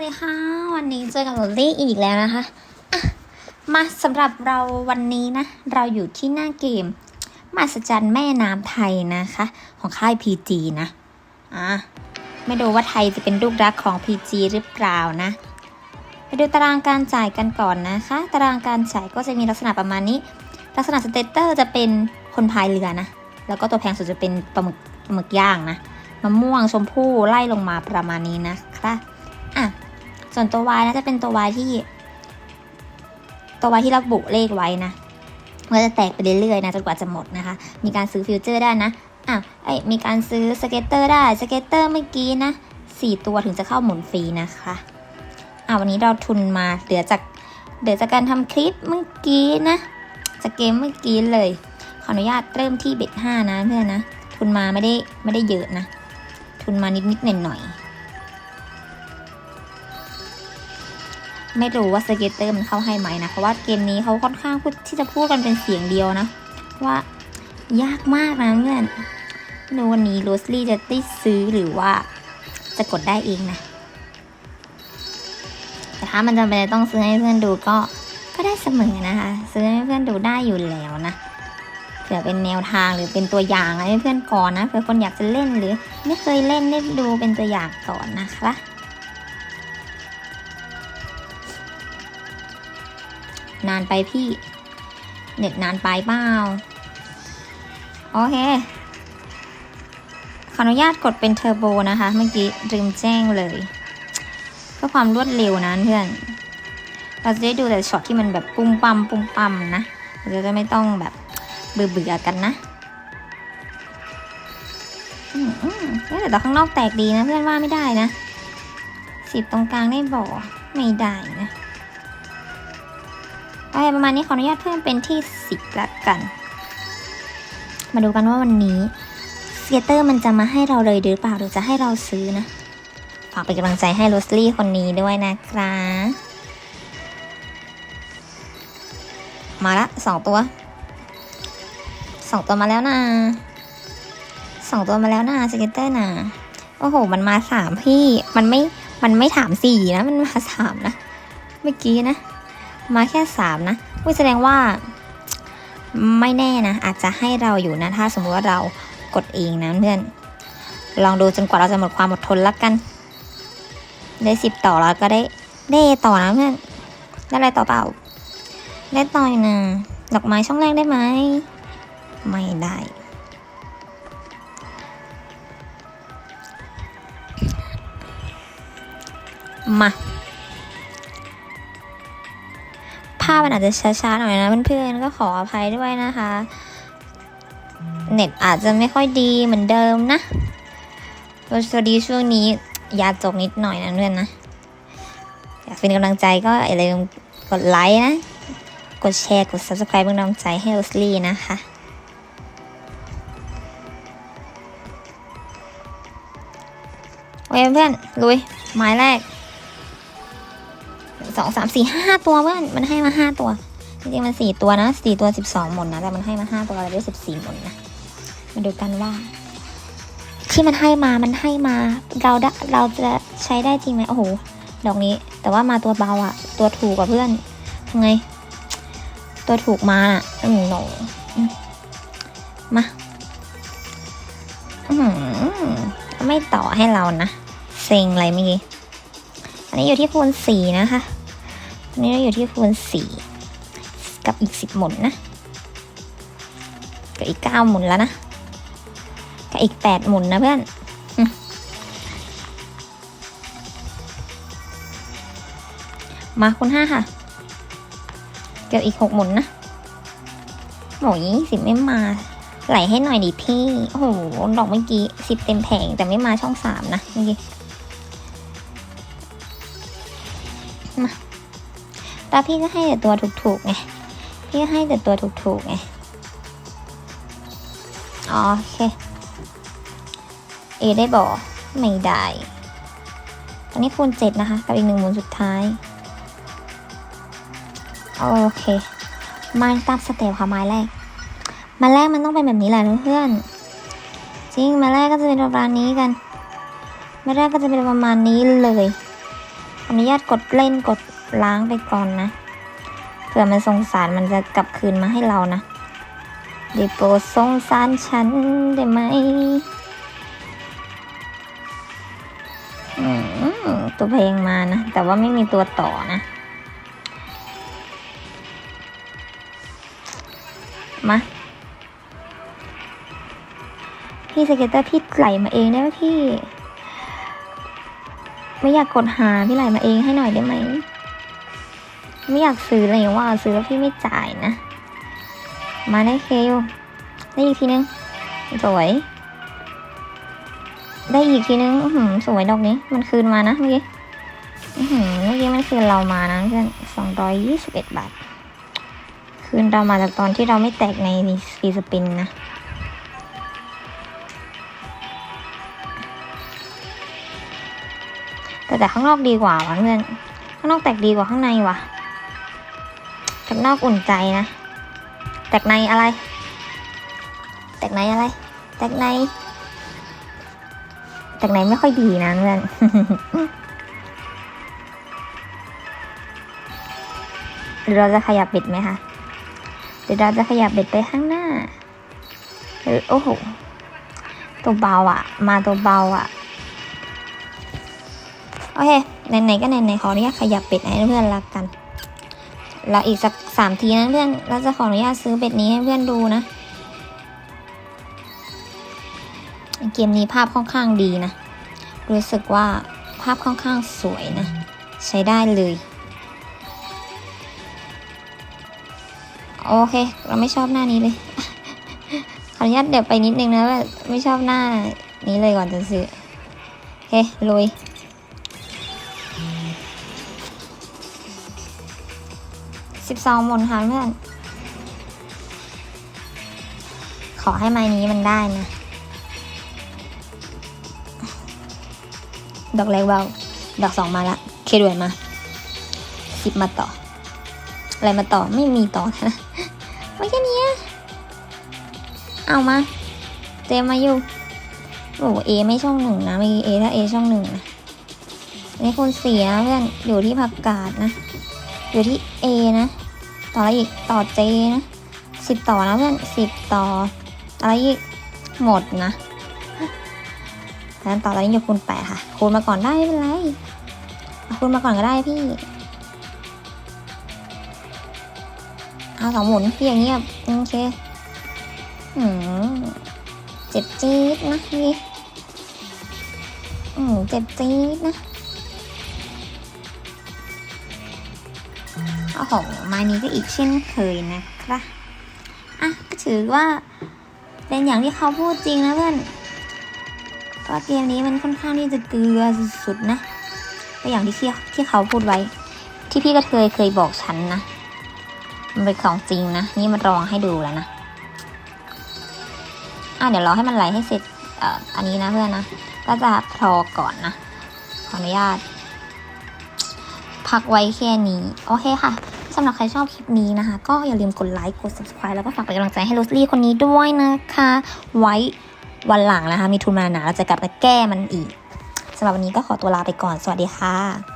สดีค่ะ วันนี้เจอกับลอลลี่อีกแล้วนะคะะมาสำหรับเราวันนี้นะ เราอยู่ที่หน้าเกมมาสจันแม่น้ำไทยนะคะ ของค่าย PG นะอะไม่ดูว่าไทยจะเป็นลูกรักของ PG หรือเปล่านะไปดูตารางการจ่ายกันก่อนนะคะ ตารางการจ่ายก็จะมีลักษณะประมาณนี้ ลักษณะสเตเตอร์จะเป็นคนพายเรือนะ แล้วก็ตัวแพงสุดจะเป็นปลาหมึกปลาหมึกย่างนะมะม่วงชมพู่ไล่ลงมาประมาณนี้นะค่ะ ส่วนตัววายนะจะเป็นตัววายที่ ตัววายที่เระบุเลขไว้นะมันก็จะแตกไปเรื่อยๆนะจนกว่าจะหมดนะคะ มีการซื้อฟิวเจอร์ได้นะอะไอมีการซื้อสเก็ตเตอร์ได้สเก็ตเตอร์เมื่อกี้นะสี่ตัวถึงจะเข้าหมุนฟรีนะคะอะวันนี้เราทุนมาเหลือจากเหลือจากการทำคลิปเมื่อกี้นะจากเกมเมื่อกี้เลย ขออนุญาตเริ่มที่เบ็ดห้านะเพื่อนนะ ทุนมาไม่ได้ไม่ได้เยอะนะ ทุนมานิดนิดหน่อยหน่อย ไม่รู้ว่าสเก็ตเตอร์มันเข้าให้ไหมนะ เพราะว่าเกมนี้เขาค่อนข้างพูดที่จะพูดกันเป็นเสียงเดียวนะ ว่ายากมากนะเพื่อนไม่รู้วันนี้โรสลี่จะได้ซื้อหรือว่าจะกดได้เองนะ แต่ถ้ามันจำเป็นต้องซื้อให้เพื่อนดูก็ก็ได้เสมอนะคะ ซื้อให้เพื่อนดูได้อยู่แล้วนะเผื่อเป็นแนวทางหรือเป็นตัวอย่างให้เพื่อนก่อนนะเผื่อคนอยากจะเล่นหรือ ไม่เคยเล่นได้ดูเป็นตัวอย่างก่อนนะคะ นานไปพี่ เน็ตนานไปเปล่าโอเค ขออนุญาตกดเป็นเทอร์โบนะคะ เมื่อกี้ลืมแจ้งเลย เพื่อความรวดเร็วนะเพื่อน เราจะได้ดูแต่ช็อตที่มันแบบปุ้มปั๊มปุ้มปั๊มนะเราจะไม่ต้องแบบเบื่อเบื่อๆกันนะอืมอืมเอ๊ะแต่ข้างนอกแตกดีนะเพื่อนว่าไม่ได้นะสิบตรงกลางได้บ่อไม่ได้นะ อเคประมาณนี้ขออนุญาตเพิ่มเป็นที่สิบละกัน มาดูกันว่าวันนี้เซเตอร์มันจะมาให้เราเลยหรือเปล่าหรือจะให้เราซื้อนะฝากเป็นกำลังใจให้โรสลี่คนนี้ด้วยนะครับมาละสองตัวสองตัวมาแล้วนะสองตัวมาแล้วนะสเกตเตอร์นะโอ้โห มันมาสามพี่ มันไม่ มันไม่ถามสี่นะ มันมาสามนะ เมื่อกี้นะ มาแค่สามนะอุ้ยแสดงว่าไม่แน่นะ อาจจะให้เราอยู่นะ ถ้าสมมติว่าเรากดเองนะเพื่อน ลองดูจนกว่าเราจะหมดความอดทนแล้วกัน ได้สิบต่อแล้วก็ได้ได้ต่อนะเพื่อน ได้อะไรต่อเปล่า ได้ต่อยนะดอกไม้ช่องแรกได้ไหม ไม่ได้ มา พมันอาจจะช้าๆหน่อยนะเพื่อนๆก็ขออภัยด้วยนะคะ เน็ตอาจจะไม่ค่อยดีเหมือนเดิมนะสวัสดีช่วงนี้ยาจกนิดหน่อยนะเพื่อนนะอยากเป็นกำลังใจก็อย่าลืมกดไลค์นะ กดแชร์กด subscribe เป็นกำลังใจให้โรสลี่นะคะโอเคเพื่อนลุยไม้แรก สองสามสี่ห้าตัวเพื่อนมันให้มาห้าตัว จริงๆมันสี่ตัวนะสี่ตัวสิบสองหมุนะแต่มันให้มาห้าตัวเราได้สิบสี่หมุนะมาดูกันว่า ที่มันให้มามันให้มาเราได้เราจะใช้ได้จริงไหมโอ้โหดอกนี้ แต่ว่ามาตัวเบาอะตัวถูกกว่าเพื่อนทำไง ตัวถูกมาอะอืมหนอืมมาอืมไม่ต่อให้เรานะเซ็งอะไรเมื่อกี้อันนี้อยู่ที่คูณสี่นะคะ นนี้เราอยู่ที่คูณสี่กับอีกสิบหมุนนะ กับอีกเก้าหมุนแล้วนะ กับอีกแปดหมุนนะเพื่อนมาคูณห้าค่ะ เกี่ยวอีกหกหมุนนะโหยสิบไม่มา ไหลให้หน่อยดิพี่ โอ้โห ดอกเมื่อกี้สิบเต็มแผงแต่ไม่มาช่องสามนะเมื่อกี้ แล้วพี่ก็ให้แต่ตัวถูกๆไง พี่ก็ให้แต่ตัวถูกๆไง โอเค เอได้บอกไม่ได้ ตอนนี้คูณเจ็ดนะคะ กับอีกหนึ่งหมุนสุดท้าย โอเค มาตามสเต็ปค่ะไม้แรก มาแรกมันต้องเป็นแบบนี้แหละเพื่อนจริงมาแรกก็จะเป็นประมาณนี้กันมาแรกก็จะเป็นประมาณนี้เลย อนุญาตกดเล่นกด ล้างไปก่อนนะ เผื่อมันสงสารมันจะกลับคืนมาให้เรานะได้โปรดสงสารฉันได้ไหมอืมตัวเพลงมานะ แต่ว่าไม่มีตัวต่อนะ มา พี่สเก็ตเตอร์พี่ไหลมาเองได้ไหมพี่ ไม่อยากกดหาพี่ไหลมาเองให้หน่อยได้ไหม ไม่อยากซื้อเลยว่าซื้อแล้วพี่ไม่จ่ายนะ มาได้เคลได้อีกทีนึง สวย ได้อีกทีนึงอือสวยดอกนี้ มันคืนมานะเมื่อกี้อือหือเมื่อกี้มันคืนเรามานะเพื่อนสองร้อยยี่สิบเอ็ดบาท คืนเรามาจากตอนที่เราไม่แตกในฟีสปินนะแต่แต่ข้างนอกดีกว่าวะเพื่อนข้างนอกแตกดีกว่าข้างในว่ะ ข้างนอกอุ่นใจนะแตกในอะไรแตกในอะไรแตกในแตกในไม่ค่อยดีนะเพื่อนหรือเราจะขยับเบ็ดไหมคะหรือเราจะขยับเบ็ดไปข้างหน้าหรือโอ้โหตัวเบาอะ มาตัวเบาอะโอเคไหนๆก็ไหนๆขออนุญาตขยับเบ็ดให้เพื่อนรักกัน แล้วอีกสักสามทีนะเพื่อน เราจะขออนุญาตซื้อเบ็ดนี้ให้เพื่อนดูนะ เกมนี้ภาพค่อนข้างดีนะ รู้สึกว่าภาพค่อนข้างสวยนะ ใช้ได้เลย โอเค เราไม่ชอบหน้านี้เลย ขออนุญาตเดี๋ยวไปนิดนึงนะว่าไม่ชอบหน้านี้เลยก่อนจะซื้อ โอเคลุย สิบสองหมนค่ะเพื่อน ขอให้ไม้นี้มันได้นะ ดอกแรกเบา ดอกสองมาละ เคด้วยมา สิบมาต่อ อะไรมาต่อ ไม่มีต่อนะไม่แค่นี้เอามาเต็มมาอยู่ โอ้เอไม่ช่องหนึ่งนะม่เอถ้าเอช่องหนึ่งนะนี่คุณเสียเพื่อนอยู่ที่ผักกาดนะ อยู่ที่ A นะ ต่ออะไรอีกต่อ J นะสิบต่อนะเพื่อนสิบต่ออะไรอีกหมดนะงั้นต่อตอนนี้อยู่คูณแปดค่ะ คูณมาก่อนได้ไม่เป็นไรเอาคูณมาก่อนก็ได้พี่เอาสองหมุนพี่อย่างเงียบโอเคอืมเจ็บจี๊ดนะพี่อืมเจ็บจี๊ดนะ โอ้โหม้นี้ก็อีกเช่นเคยนะครับอะก็ถือว่าเป็นอย่างที่เขาพูดจริงนะเพื่อนก็เกมนี้มันค่อนข้างที่จะเกลือสุดๆนะก็อย่างที่ที่ที่เขาพูดไว้ ที่พี่ก็เคยเคยบอกฉันนะมันเป็นของจริงนะนี่มันลองให้ดูแล้วนะอะเดี๋ยวรอให้มันไหลให้เสร็จออันนี้นะเพื่อนนะก็จะพอก่อนนะขออนุญาต พักไว้แค่นี้ โอเคค่ะสำหรับใครชอบคลิปนี้นะคะ ก็อย่าลืมกดไลค์กด subscribe แล้วก็ฝากเป็นกำลังใจให้โรสลี่คนนี้ด้วยนะคะ ไว้วันหลังนะคะ มีทุนมาหนาเราจะกลับมาแก้มันอีกสำหรับวันนี้ก็ขอตัวลาไปก่อนสวัสดีค่ะ